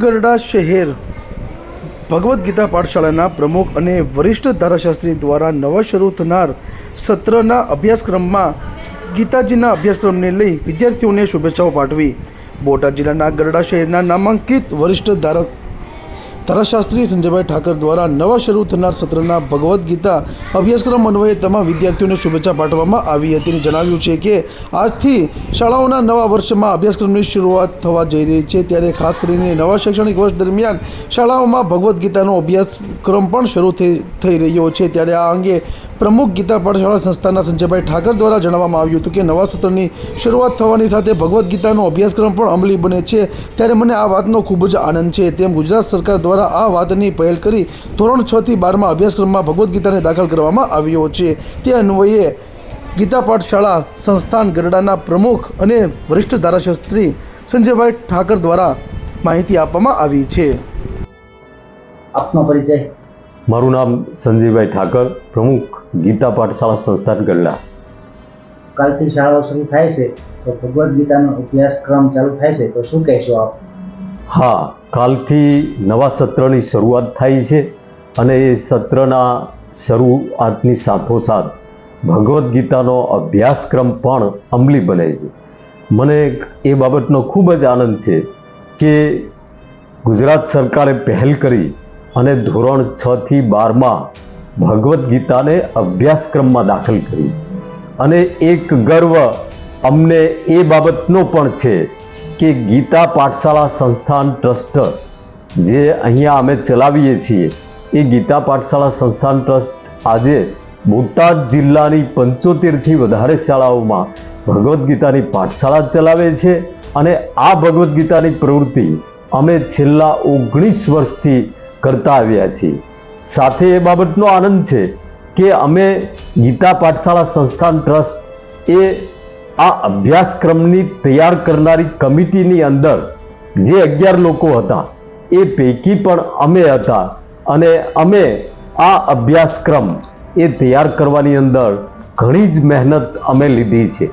ગરડા શહેર. ભગવદ્ ગીતા પાઠશાળાના પ્રમુખ અને વરિષ્ઠ ધારાશાસ્ત્રી દ્વારા નવા શરૂ થનાર સત્રના અભ્યાસક્રમમાં ગીતાજીના અભ્યાસક્રમને લઈ વિદ્યાર્થીઓને શુભેચ્છાઓ પાઠવી. બોટાદ જિલ્લાના ગરડા શહેરના નામાંકિત વરિષ્ઠ ધારા ધારાશાસ્ત્રી સંજયભાઈ ઠાકર દ્વારા નવા શરૂ થનાર સત્રના ભગવદ્ ગીતા અભ્યાસક્રમ અન્વયે તમામ વિદ્યાર્થીઓને શુભેચ્છા પાઠવવામાં આવી હતી જણાવ્યું છે કે આજથી શાળાઓના નવા વર્ષમાં અભ્યાસક્રમની શરૂઆત થવા જઈ રહી છે ત્યારે ખાસ કરીને નવા શૈક્ષણિક વર્ષ દરમિયાન શાળાઓમાં ભગવદ્ ગીતાનો અભ્યાસક્રમ પણ શરૂ થઈ થઈ રહ્યો છે. ત્યારે આ અંગે પ્રમુખ ગીતા પાઠશાળા સંસ્થાના સંજયભાઈ ઠાકર દ્વારા જણાવવામાં આવ્યું હતું કે નવા સત્રની શરૂઆત થવાની સાથે ભગવદ્ ગીતાનો અભ્યાસક્રમ પણ અમલી બને છે. ત્યારે મને આ વાતનો ખૂબ જ આનંદ છે. તેમ ગુજરાત સરકાર દ્વારા આ વાતની પહેલ કરી ધોરણ છ થી બારમાં અભ્યાસક્રમમાં ભગવદ્ ગીતાને દાખલ કરવામાં આવ્યો છે. તે અન્વયે ગીતા પાઠશાળા સંસ્થાન ગરડાના પ્રમુખ અને વરિષ્ઠ ધારાશાસ્ત્રી સંજયભાઈ ઠાકર દ્વારા માહિતી આપવામાં આવી છે. આપનો પરિચય. મારું નામ સંજયભાઈ ઠાકર પ્રમુખ ગીતા પાઠશાળા સંસ્થાન ગરડા. કાલથી શાળાઓ શરૂ થાય છે તો ભગવદ્ ગીતાનો અભ્યાસક્રમ ચાલુ થાય છે તો શું કહેશો આપ? હા કાલથી નવા સત્રની શરૂઆત થાય છે અને એ સત્રના શરૂઆતની સાથોસાથ ભગવદ્ ગીતાનો અભ્યાસક્રમ પણ અમલી બને છે. મને એ બાબતનો ખૂબ જ આનંદ છે કે ગુજરાત સરકારે પહેલ કરી અને ધોરણ છ થી બારમાં ભગવદ્ ગીતાને અભ્યાસક્રમમાં દાખલ કરી. અને એક ગર્વ અમને એ બાબતનો પણ છે કે ગીતા પાઠશાળા સંસ્થાન ટ્રસ્ટ જે અહીંયા અમે ચલાવીએ છીએ, એ ગીતા પાઠશાળા સંસ્થાન ટ્રસ્ટ આજે બોટાદ જિલ્લાની પંચોતેરથી વધારે શાળાઓમાં ભગવદ્ ગીતાની પાઠશાળા ચલાવે છે અને આ ભગવદ્ ગીતાની પ્રવૃત્તિ અમે છેલ્લા ઓગણીસ વર્ષથી કરતા આવ્યા છીએ. સાથે એ બાબતનો આનંદ છે કે અમે ગીતા પાઠશાળા સંસ્થાન ટ્રસ્ટ એ આ અભ્યાસક્રમની તૈયાર કરનારી કમિટીની અંદર જે અગિયાર લોકો હતા, એ પૈકી પણ અમે હતા અને અમે આ અભ્યાસક્રમ એ તૈયાર કરવાની અંદર ઘણી જ મહેનત અમે લીધી છે.